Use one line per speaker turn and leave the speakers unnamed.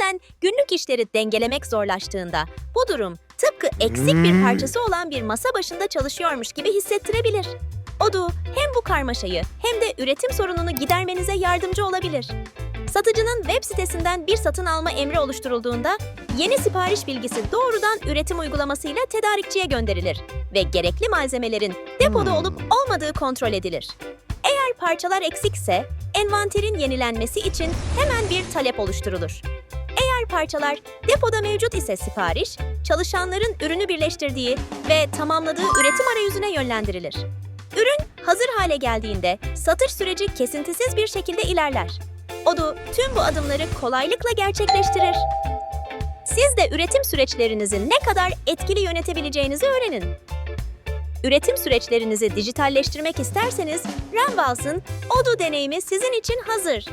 Bazen günlük işleri dengelemek zorlaştığında bu durum tıpkı eksik bir parçası olan bir masa başında çalışıyormuş gibi hissettirebilir. Odoo hem bu karmaşayı hem de üretim sorununu gidermenize yardımcı olabilir. Satıcının web sitesinden bir satın alma emri oluşturulduğunda yeni sipariş bilgisi doğrudan üretim uygulamasıyla tedarikçiye gönderilir ve gerekli malzemelerin depoda olup olmadığı kontrol edilir. Eğer parçalar eksikse envanterin yenilenmesi için hemen bir talep oluşturulur. Parçalar depoda mevcut ise sipariş, çalışanların ürünü birleştirdiği ve tamamladığı üretim arayüzüne yönlendirilir. Ürün hazır hale geldiğinde satış süreci kesintisiz bir şekilde ilerler. Odoo tüm bu adımları kolaylıkla gerçekleştirir. Siz de üretim süreçlerinizi ne kadar etkili yönetebileceğinizi öğrenin. Üretim süreçlerinizi dijitalleştirmek isterseniz Ramvals'ın Odoo deneyimi sizin için hazır.